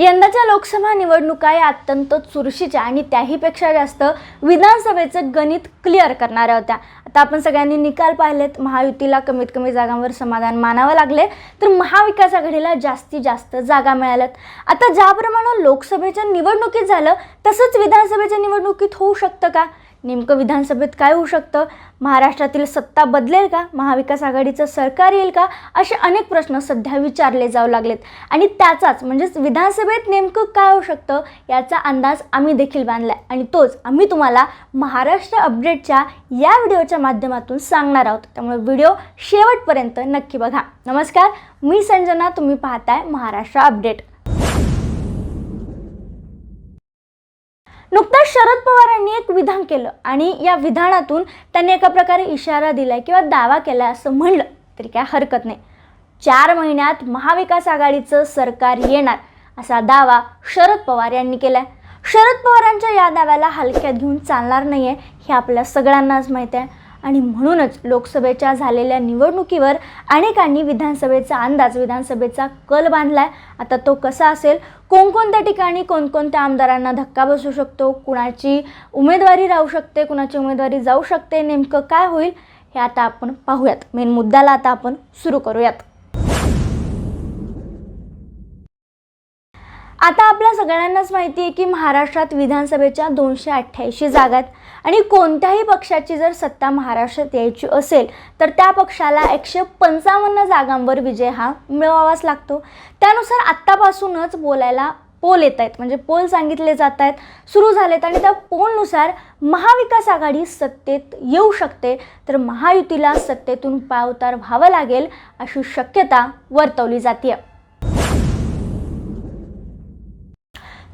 यंदाच्या लोकसभा निवडणुका या अत्यंत चुरशीच्या आणि त्याहीपेक्षा जास्त विधानसभेचं गणित क्लिअर करणाऱ्या होत्या. आता आपण सगळ्यांनी निकाल पाहिलेत. महायुतीला कमीत कमी जागांवर समाधान मानावं लागले. तर महाविकास आघाडीला जास्तीत जास्त जागा मिळाल्यात. आता ज्याप्रमाणे लोकसभेच्या निवडणुकीत झालं तसंच विधानसभेच्या निवडणुकीत होऊ शकतं का? नेमकं विधानसभेत काय होऊ शकतं? महाराष्ट्रातील सत्ता बदलेल का? महाविकास आघाडीचं सरकार येईल का? असे अनेक प्रश्न सध्या विचारले जाऊ लागलेत. आणि त्याचाच म्हणजेच विधानसभेत नेमकं काय होऊ शकतं याचा अंदाज आम्ही देखील बांधला आहे आणि तोच आम्ही तुम्हाला महाराष्ट्र अपडेटच्या या व्हिडिओच्या माध्यमातून सांगणार आहोत. त्यामुळे व्हिडिओ शेवटपर्यंत नक्की बघा. नमस्कार मी संजना तुम्ही पाहताय महाराष्ट्र अपडेट. नुकताच शरद पवारांनी एक विधान केलं आणि या विधानातून त्यांनी एका प्रकारे इशारा दिलाय किंवा दावा केला असं म्हणलं तरी काय हरकत नाही. चार महिन्यात महाविकास आघाडीचं सरकार येणार असा दावा शरद पवार यांनी केलाय. शरद पवारांच्या या दाव्याला हलक्यात घेऊन चालणार नाही आहे हे आपल्या सगळ्यांनाच माहीत आहे. आणि म्हणूनच लोकसभेच्या झालेल्या निवडणुकीवर अनेकांनी विधानसभेचा अंदाज विधानसभेचा कल बांधलाय. आता तो कसा असेल? कोणकोणत्या ठिकाणी कोणकोणत्या आमदारांना धक्का बसू शकतो? कुणाची उमेदवारी राहू शकते? कुणाची उमेदवारी जाऊ शकते? नेमकं काय होईल? हे आता आपण पाहूयात. मेन मुद्द्याला आता आपण सुरू करूयात. आता आपल्या सगळ्यांनाच माहिती आहे की महाराष्ट्रात विधानसभेच्या दोनशे अठ्ठ्याऐंशी जागा आहेत आणि कोणत्याही पक्षाची जर सत्ता महाराष्ट्रात यायची असेल तर त्या पक्षाला एकशे पंचावन्न जागांवर विजय हा मिळवावाच लागतो. त्यानुसार आत्तापासूनच बोलायला पोल येत आहेत. म्हणजे पोल सांगितले जात आहेत सुरू झालेत आणि त्या पोलनुसार महाविकास आघाडी सत्तेत येऊ शकते. तर महायुतीला सत्तेतून पावतार व्हावं लागेल अशी शक्यता वर्तवली जाते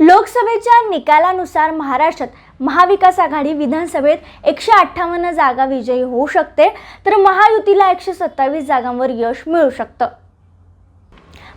लोकसभेच्या निकालानुसार महाराष्ट्रात महाविकास आघाडी विधानसभेत एकशे अठ्ठावन्न जागा विजयी होऊ शकते तर महायुतीला एकशे सत्तावीस जागांवर यश मिळू शकतं.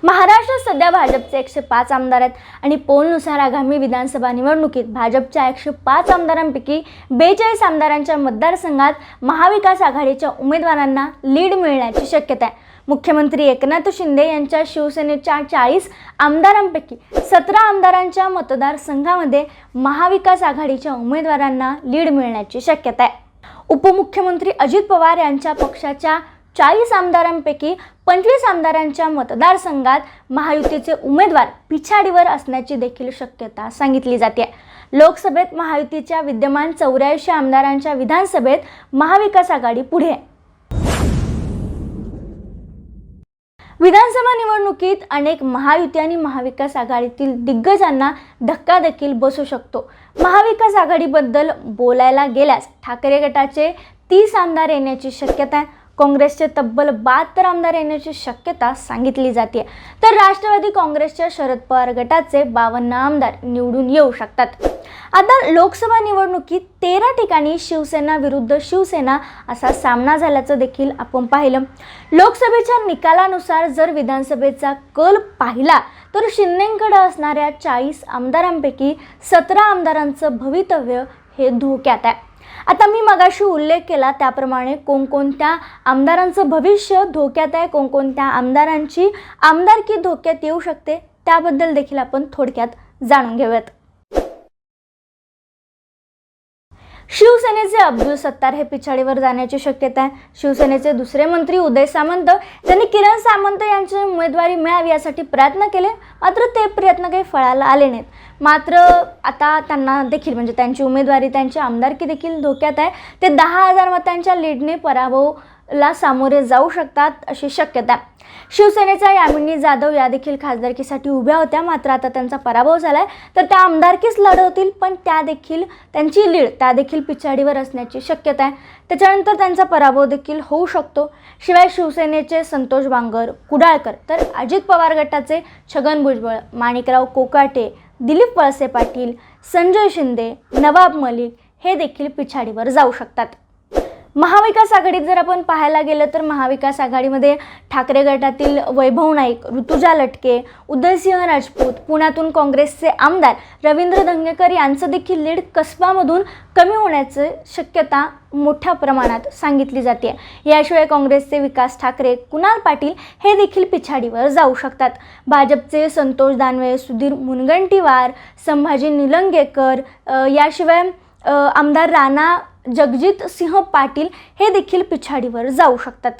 महाराष्ट्रात सध्या भाजपचे एकशे पाच आमदार आहेत आणि पोलनुसार आगामी विधानसभा निवडणुकीत भाजपच्या एकशे पाच आमदारांपैकी बेचाळीस आमदारांच्या मतदारसंघात महाविकास आघाडीच्या उमेदवारांना लीड मिळण्याची शक्यता आहे. मुख्यमंत्री एकनाथ शिंदे यांच्या शिवसेनेच्या चाळीस आमदारांपैकी सतरा आमदारांच्या मतदारसंघामध्ये महाविकास आघाडीच्या उमेदवारांना लीड मिळण्याची शक्यता आहे. उपमुख्यमंत्री अजित पवार यांच्या पक्षाच्या चाळीस आमदारांपैकी पंचवीस आमदारांच्या मतदारसंघात महायुतीचे उमेदवार पिछाडीवर असण्याची देखील शक्यता सांगितली जाते. लोकसभेत महायुतीच्या विद्यमान चौऱ्याऐंशी आमदारांच्या विधानसभेत महाविकास आघाडी पुढे आहे. विधानसभा निवडणुकीत अनेक महायुती आणि महाविकास आघाडीतील दिग्गजांना धक्का देखील बसू शकतो. महाविकास आघाडीबद्दल बोलायला गेल्यास ठाकरे गटाचे तीस आमदार येण्याची शक्यता आहे काँग्रेसचे तब्बल बहात्तर आमदार येण्याची शक्यता सांगितली जाते. तर राष्ट्रवादी काँग्रेसच्या शरद पवार गटाचे बावन्न आमदार निवडून येऊ शकतात. आता लोकसभा निवडणुकीत तेरा ठिकाणी शिवसेना विरुद्ध शिवसेना असा सामना झाल्याचं देखील आपण पाहिलं. लोकसभेच्या निकालानुसार जर विधानसभेचा कल पाहिला तर शिंदेकडे असणाऱ्या चाळीस आमदारांपैकी सतरा आमदारांचं भवितव्य हे धोक्यात आहे. आता मी मगाशी उल्लेख केला त्याप्रमाणे कोणकोणत्या आमदारांचं भविष्य धोक्यात आहे कोणकोणत्या आमदारांची आमदारकी धोक्यात येऊ शकते त्याबद्दल देखील आपण थोडक्यात जाणून घेऊयात. शिवसेनेचे अब्दुल सत्तार हे पिछाडीवर जाण्याची शक्यता आहे. शिवसेनेचे दुसरे मंत्री उदय सामंत त्यांनी किरण सामंत यांची उमेदवारी मिळावी यासाठी प्रयत्न केले मात्र ते प्रयत्न काही फळाला आले नाहीत. मात्र आता त्यांना देखील म्हणजे त्यांची उमेदवारी त्यांची आमदारकी देखील धोक्यात आहे. ते दहा हजार मतांच्या लीडने पराभव ला सामोरे जाऊ शकतात अशी शक्यता आहे. शिवसेनेच्या यामिनी जाधव या देखील खासदारकीसाठी उभ्या होत्या. मात्र आता त्यांचा पराभव झाला आहे तर त्या आमदारकीच लढवतील पण त्या देखील त्यांची लीड त्या देखील पिछाडीवर असण्याची शक्यता आहे. त्याच्यानंतर त्यांचा पराभव देखील होऊ शकतो. शिवाय शिवसेनेचे संतोष बांगर कुडाळकर तर अजित पवार गटाचे छगन भुजबळ माणिकराव कोकाटे दिलीप वळसे पाटील संजय शिंदे नवाब मलिक हे देखील पिछाडीवर जाऊ शकतात. महाविकास आघाडीत जर आपण पाहायला गेलं तर महाविकास आघाडीमध्ये ठाकरे गटातील वैभव नाईक ऋतुजा लटके उदयसिंह राजपूत पुण्यातून काँग्रेसचे आमदार रवींद्र धंगेकर यांचं देखील लीड कसबामधून कमी होण्याची शक्यता मोठ्या प्रमाणात सांगितली जाते. याशिवाय काँग्रेसचे विकास ठाकरे कुणाल पाटील हे देखील पिछाडीवर जाऊ शकतात. भाजपचे संतोष दानवे सुधीर मुनगंटीवार संभाजी निलंगेकर याशिवाय आमदार राणा जगजित सिंह पाटील हे देखील पिछाडीवर जाऊ शकतात.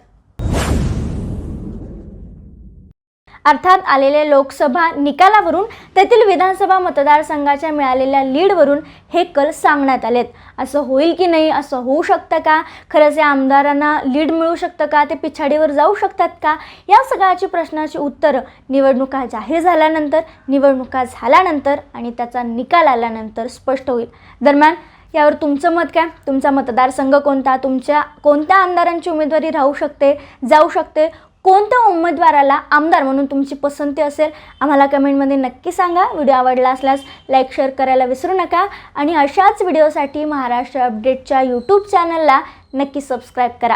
अर्थात आलेल्या लोकसभा निकालावरून तेथील विधानसभा मतदारसंघाच्या मिळालेल्या लीडवरून हे कल सांगण्यात आलेत. असं होईल की नाही असं होऊ शकतं का? खरंच या आमदारांना लीड मिळू शकतं का? ते पिछाडीवर जाऊ शकतात का? या सगळ्याची प्रश्नाची उत्तरं निवडणुका जाहीर झाल्यानंतर निवडणुका झाल्यानंतर आणि त्याचा निकाल आल्यानंतर स्पष्ट होईल. दरम्यान यावर तुमचं मत काय? तुमचा मतदारसंघ कोणता? तुमच्या कोणत्या आमदारांची उमेदवारी राहू शकते जाऊ शकते? कोणत्या उमेदवाराला आमदार म्हणून तुमची पसंती असेल आम्हाला कमेंटमध्ये नक्की सांगा. व्हिडिओ आवडला असल्यास लाईक शेअर करायला विसरू नका. आणि अशाच व्हिडिओसाठी महाराष्ट्र अपडेटच्या यूट्यूब चॅनलला नक्की सबस्क्राईब करा.